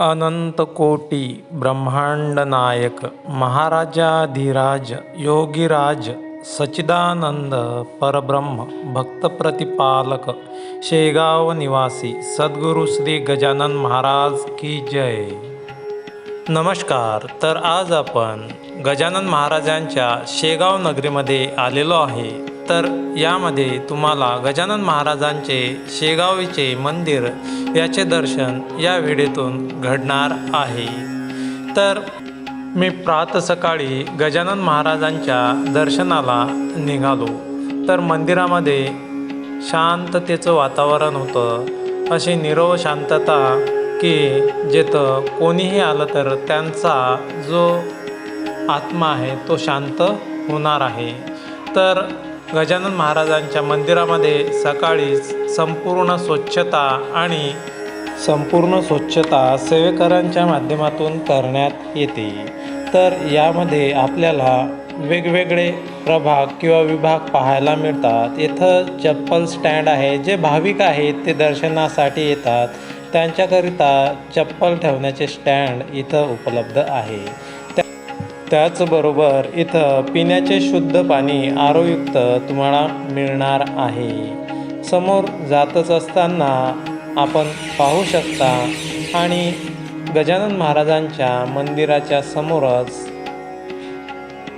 अनंतकोटी ब्रह्मांड नायक महाराजाधिराज योगीराज सच्चिदानंद परब्रह्म भक्तप्रतिपालक शेगाव निवासी सद्गुरू श्री गजानन महाराज की जय. नमस्कार तर आज आपण गजानन महाराजांच्या शेगाव नगरीमध्ये आलेलो आहे. तर यामध्ये तुम्हाला गजानन महाराजांचे शेगावीचे मंदिर याचे दर्शन या व्हिडिओतून घडणार आहे. तर मी प्रात सकाळी गजानन महाराजांच्या दर्शनाला निघालो. तर मंदिरामध्ये शांततेचं वातावरण होतं. अशी निरव शांतता की जिथं कोणीही आलं तर त्यांचा जो आत्मा आहे तो शांत होणार आहे. तर गजानन महाराजांच्या मंदिरामध्ये सकाळीच संपूर्ण स्वच्छता आणि संपूर्ण स्वच्छता सेवेकरांच्या माध्यमातून करण्यात येते. तर यामध्ये आपल्याला वेगवेगळे प्रभाग किंवा विभाग पाहायला मिळतात. इथं चप्पल स्टँड आहे जे भाविक आहेत ते दर्शनासाठी येतात. त्यांच्याकरिता चप्पल ठेवण्याचे स्टँड इथं उपलब्ध आहे. त्याचबरोबर इथं पिण्याचे शुद्ध पाणी आरोयुक्त तुम्हाला मिळणार आहे. समोर जातच असताना आपण पाहू शकता आणि गजानन महाराजांच्या मंदिराच्या समोरच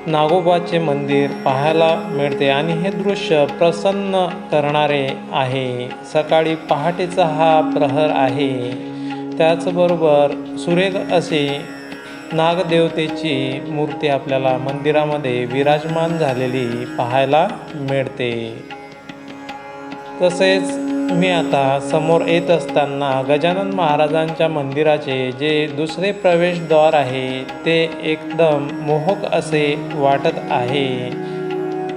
नागोबाचे मंदिर पाहायला मिळते आणि हे दृश्य प्रसन्न करणारे आहे. सकाळी पहाटेचा हा प्रहर आहे. त्याचबरोबर सुरेख असे नागदेवतेची मूर्ती आपल्याला मंदिरामध्ये विराजमान झालेली पाहायला मिळते. तसेच मी आता समोर येत असताना गजानन महाराजांच्या मंदिराचे जे दुसरे प्रवेशद्वार आहे ते एकदम मोहक असे वाटत आहे.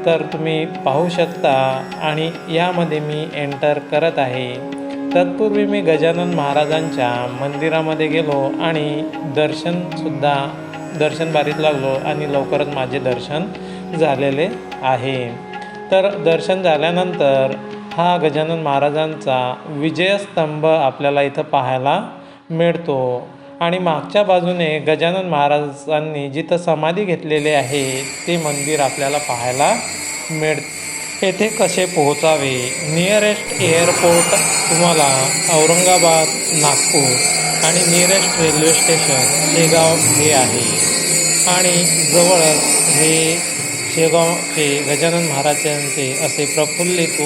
तर तुम्ही पाहू शकता आणि यामध्ये मी एंटर करत आहे. तत्पूर्वी मी गजानन महाराजांच्या मंदिरामध्ये गेलो आणि दर्शनसुद्धा दर्शन बारीत लागलो आणि लवकरच माझे दर्शन झालेले आहे. तर दर्शन झाल्यानंतर हा गजानन महाराजांचा विजयस्तंभ आपल्याला इथं पाहायला मिळतो. आणि मागच्या बाजूने गजानन महाराजांनी जिथं समाधी घेतलेली आहे ते मंदिर आपल्याला पाहायला मिळ येथे कसे पोहोचावे? नियरेस्ट एअरपोर्ट तुम्हाला औरंगाबाद नागपूर आणि नियरेस्ट रेल्वे स्टेशन शेगाव हे आहे. आणि जवळच हे शेगावचे गजानन महाराजांचे असे प्रफुल्लित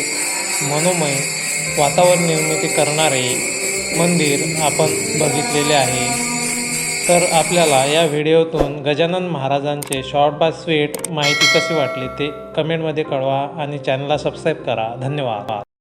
मनोमय वातावरण निर्मिती करणारे मंदिर आपण बघितलेले आहे. तर आपल्याला या व्हिडिओतून गजानन महाराजांचे शॉर्ट बाय स्वीट माहिती कशी वाटली ते कमेंटमध्ये कळवा आणि चॅनलला सबस्क्राईब करा. धन्यवाद.